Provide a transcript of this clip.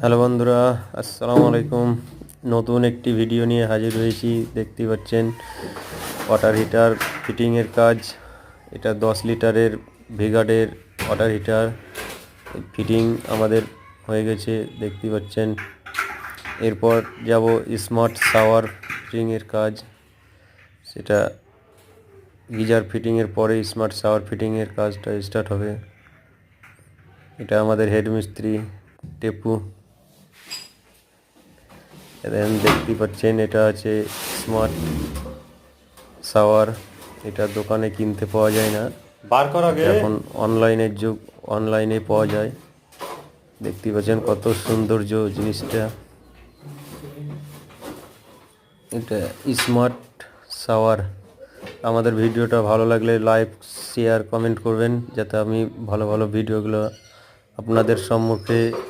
Hello বন্ধুরা, আসসালামু আলাইকুম। নতুন একটি ভিডিও নিয়ে হাজির হয়েছি, দেখতে পাচ্ছেন ওয়াটার হিটার ফিটিংয়ের কাজ। এটা দশ লিটারের ভিগার্ডের ওয়াটার হিটার ফিটিং আমাদের হয়ে গেছে, দেখতে পাচ্ছেন। এরপর যাব স্মার্ট শাওয়ার ফিটিংয়ের কাজ। সেটা গিজার ফিটিংয়ের পরে স্মার্ট শাওয়ার ফিটিংয়ের কাজটা স্টার্ট হবে। এটা আমাদের হেড মিস্ত্রি। টেপু। দেন দেখতে পাচ্ছেন এটা আছে স্মার্ট শাওয়ার এটা দোকানে কিনতে পাওয়া যায় না। বার কর আগে। এখন অনলাইনের যুগ অনলাইনে পাওয়া যায়। দেখতে পাচ্ছেন কত সৌন্দর্য জিনিসটা। এটা স্মার্ট শাওয়ার আমাদের ভিডিওটা ভালো লাগলে লাইক শেয়ার কমেন্ট করবেন যাতে আমি ভালো ভালো ভিডিওগুলো আপনাদের সম্মুখে